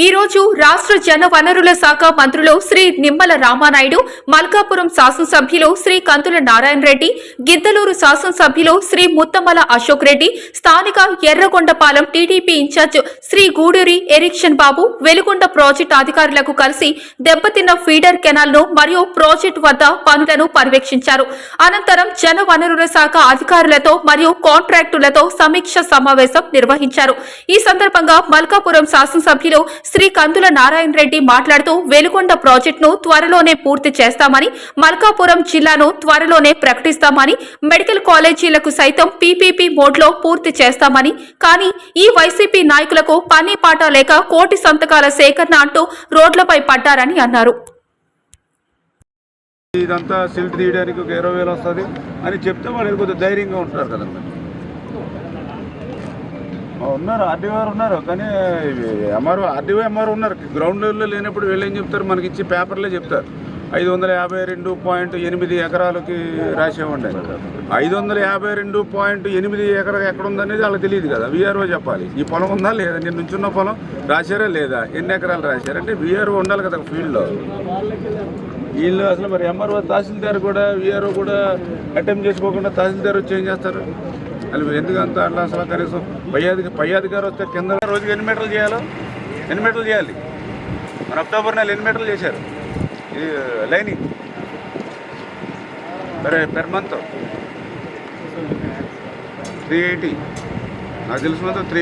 ఈ రోజు రాష్ట్ర జన వనరుల శాఖ మంత్రులు శ్రీ నిమ్మల రామానాయుడు మల్కాపురం శాసనసభ్యులు శ్రీ కంతుల నారాయణ రెడ్డి గిద్దలూరు శాసనసభ్యులు శ్రీ ముత్తమల అశోక్ రెడ్డి స్థానిక Yerragondapalem TDP in-charge Shri Guduri Erikshan Babu Veligonda project అధికారులకు కలిసి దెబ్బతిన్న ఫీడర్ కెనాల్ను మరియు ప్రాజెక్టు వద్ద పనులను పర్యవేక్షించారు. అనంతరం జన వనరుల శాఖ అధికారులతో మరియు కాంట్రాక్టులతో సమీక్ష సమావేశం నిర్వహించారు. ఈ సందర్భంగా మల్కాపురం శాసనసభ్యులు శ్రీ కందుల నారాయణ రెడ్డి మాట్లాడుతూ వెలుగొండ ప్రాజెక్టును త్వరలోనే పూర్తి చేస్తామని మల్కాపురం జిల్లాను త్వరలోనే ప్రకటిస్తామని మెడికల్ కాలేజీలకు సైతం పీపీపీ మోడ్లో పూర్తి చేస్తామని కానీ ఈ వైసీపీ నాయకులకు పని పాట లేక కోటి సంతకాల సేకరణ అంటూ రోడ్లపై పడ్డారని అన్నారు. ఇదంతా సిల్ట్ తీయడానికి ఒక ఇరవై వేలు వస్తుంది అని చెప్తే వాళ్ళు కొంచెం ధైర్యంగా ఉంటారు కదండి. ఉన్నారు ఆర్డీఓ వారు ఉన్నారు కానీ ఎంఆర్ఓ ఆర్డీఓ ఎంఆర్ఓ ఉన్నారు. గ్రౌండ్ లెవెల్లో లేనప్పుడు వీళ్ళు ఏం చెప్తారు? మనకి ఇచ్చి పేపర్లే చెప్తారు. ఐదు వందల యాభై రెండు పాయింట్ ఎనిమిది ఎకరాలకి రాసేవండి ఐదు వందల యాభై రెండు పాయింట్ ఎనిమిది ఎకరా ఎక్కడ ఉందనేది వాళ్ళకి తెలియదు కదా. విఆర్ఓ చెప్పాలి. ఈ పొలం ఉందా లేదా? నేను నుంచున్న పొలం రాశారా లేదా? ఎన్ని ఎకరాలు రాశారంటే విఆర్ఓ ఉండాలి కదా ఫీల్డ్లో వీళ్ళు అసలు మరి ఎంఆర్ఓ తహసీల్దార్ కూడా విఆర్ఓ కూడా అటెంప్ట్ చేసుకోకుండా తహసీల్దార్ వచ్చి ఏం చేస్తారు? అది ఎందుకు అంత అట్లా అసలు కనీసం పై అధిక పై అధికారి వస్తే కింద రోజుకి ఎన్ని మీటర్లు చేయాలో? ఎన్ని మీటర్లు చేయాలి? మన అక్టోబర్ నెల ఎన్ని మీటర్లు చేశారు? ఈ lining. Per per month three eighty నాకు తెలిసినంత త్రీ